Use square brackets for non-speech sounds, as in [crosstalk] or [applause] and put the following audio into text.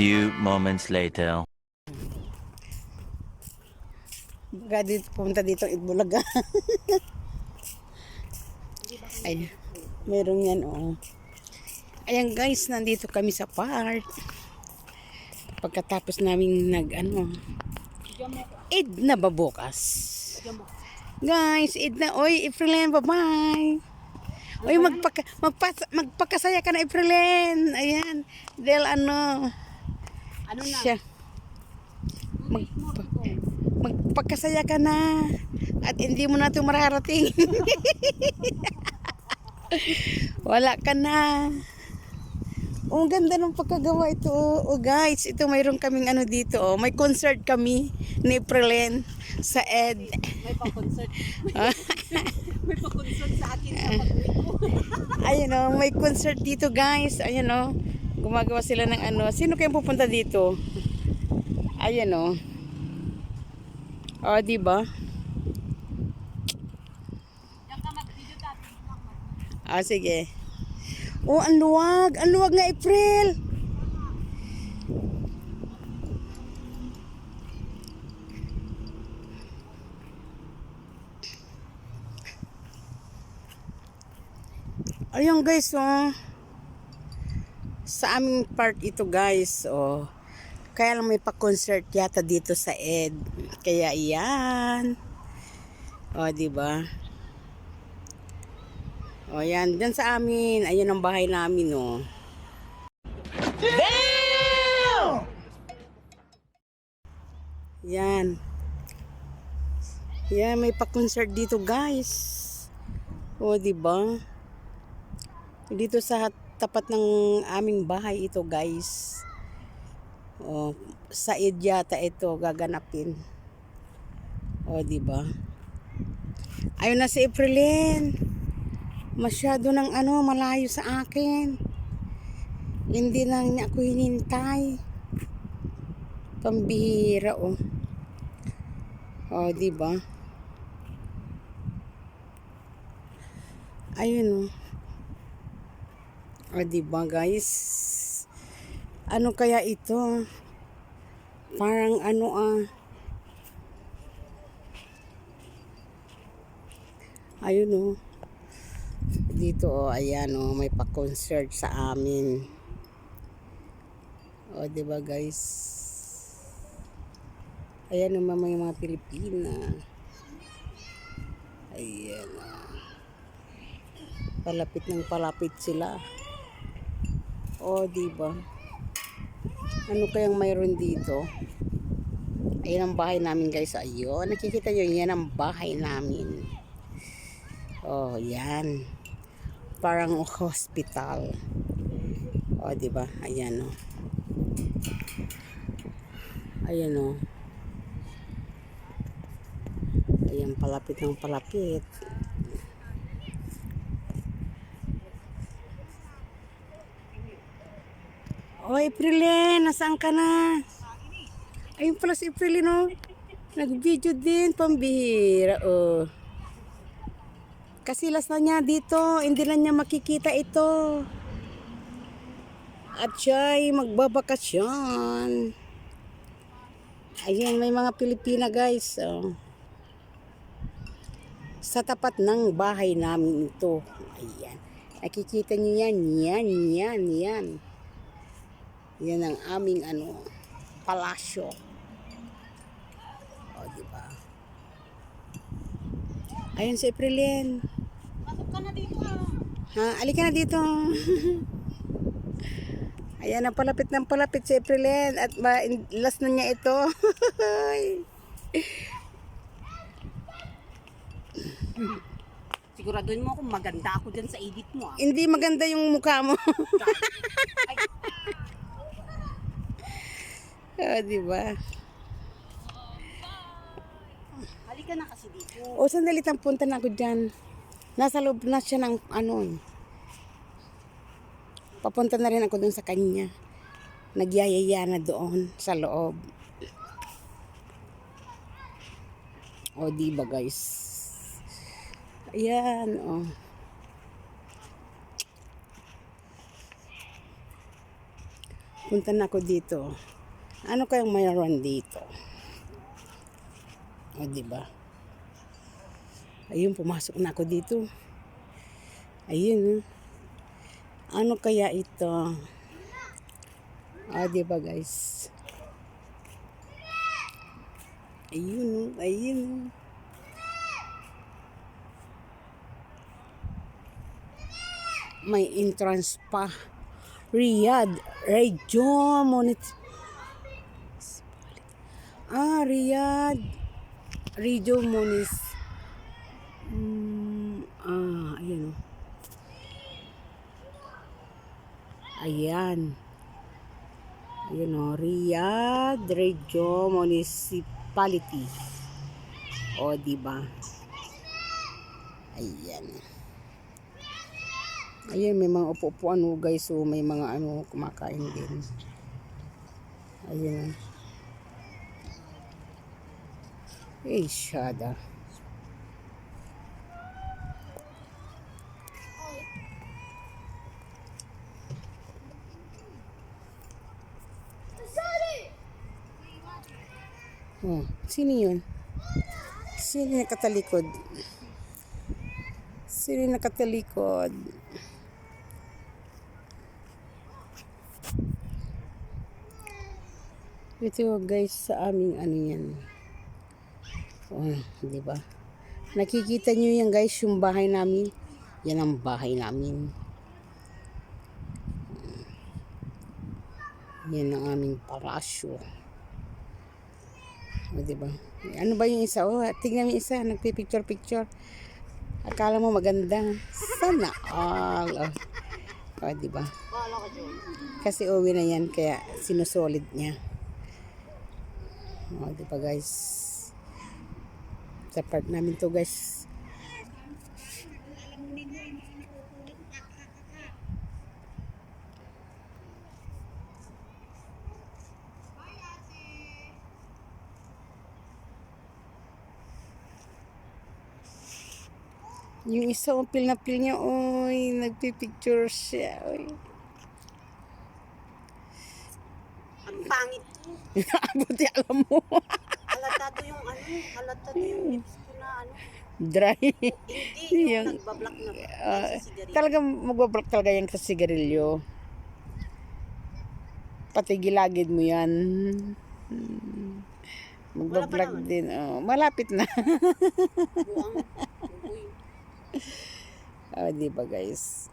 few moments later. Baka dito, pumunta dito Itbulaga. Ay, meron yan, oh. Ayan guys, nandito kami sa park. Pagkatapos namin nag, ano, Eid na ba bukas? Guys, Eid na. Oy, Aprilin, bye-bye. Oy, magpaka, magpas, magpakasaya ka na, Aprilin. Ayan. Dahil ano, Ano na? siya. Magpa, magpakasaya ka na. At hindi mo na ito mararating. [laughs] Wala ka na. Oh, ganda ng pagkagawa ito. Oh, guys, ito mayroon kaming ano dito. Oh. May concert kami ni Prelen sa ED. May pa-concert. [laughs] [laughs] may pa-concert sa akin sa pag-uwi ko. Ayun oh, may concert dito, guys. Ayun oh. Gumagawa sila ng ano. Sino kayong pupunta dito? Ayun oh. Oh, di ba? Yan ka mag-video dati. Ah, sige. Oh, ang luwag. Ang luwag nga April. Ayun guys, oh. Sa aming part ito guys, oh. Kaya lang may pa-concert yata dito sa ED. Kaya iyan. Oh, di ba? O yan, dyan sa amin. Ayun ang bahay namin, oh. Yan. Yan, may pa-concert dito, guys. O, di ba? Dito sa tapat ng aming bahay ito, guys. O, sa yata ito gaganapin. O, di ba? Ayun na si Aprilin masyado ng ano, malayo sa akin. Hindi na niya ako hinintay. Pambihira, oh. Oh, di ba? Ayun, oh. Oh, di ba, guys? Ano kaya ito? Parang ano, ah. Ayun, oh dito oh ayan oh may pa-concert sa amin oh di ba guys ayan oh may mga Pilipina ayan oh. palapit ng palapit sila oh di ba ano kayang mayroon dito ayan ang bahay namin guys ayun nakikita nyo yan ang bahay namin oh yan parang hospital. O, di ba? Ayan o. Ayan o. Ayan, palapit ng palapit. O, Aprilin, nasaan ka na? Ayun pala si Aprilin o. Nag-video din, pambihira o. Kasi last na niya dito, hindi na niya makikita ito. At siya ay magbabakasyon. Ayan, may mga Pilipina guys. Oh. Sa tapat ng bahay namin ito. Ayan. Nakikita niyo yan, yan, yan, yan. Yan ang aming ano, palasyo. O, di ba? Ayun si Aprilin. Pasok ka na dito ah. Ha, alika na dito. [laughs] Ayan, ang palapit ng palapit si Aprilin at ma- last na niya ito. [laughs] Siguraduhin mo kung maganda ako dyan sa edit mo ah. Hindi maganda yung mukha mo. Ay, [laughs] oh, di ba? halika na kasi dito. O, sandali tang punta na ako dyan. Nasa loob na siya ng ano. eh. Papunta na rin ako dun sa kanya. Nagyayaya na doon sa loob. O, di ba guys? Ayan, oh. Punta na ako dito. Ano kayang mayroon dito? O, di ba? Ayun, pumasok na ako dito. Ayun. oh. Ano kaya ito? Ah, di ba guys? Ayun, oh, ayun. oh. May entrance pa. Riyadh, Region Monit. Ah, Riyadh. Region Monis. Mm, ah, ayun. oh. Ayan. Ayun o, Riyadh Region Municipality. O, di ba? Ayan. Ayan, may mga upo-upuan o guys. So, may mga ano, kumakain din. Ayan. Eh, syada. Oh, sino yun? Sino nakatalikod? Sino nakatalikod? Ito guys sa aming ano yan. Oh, di ba? Nakikita nyo yan guys yung bahay namin. Yan ang bahay namin. Yan ang aming palasyo. O, di ba? Ano ba yung isa? Oh, tingnan mo isa. Nagpipicture-picture. Akala mo maganda. Sana all. Oh, oh di ba? Kasi uwi na yan, kaya sinusolid niya. O, di ba guys? Sa part namin to guys. Yung isa, ang pil na pil niya, oy, nagpipicture siya, oy. Ang pangit. [laughs] Buti alam mo. Halatado yung ano, halatado yung lips ko na ano. Dry. Hindi, yung Yung- nagbablock na sigarilyo. talaga magbablock talaga yan sa sigarilyo. Pati gilagid mo yan. Magbablock din. Oh, malapit na. Ah, [laughs] di ba guys?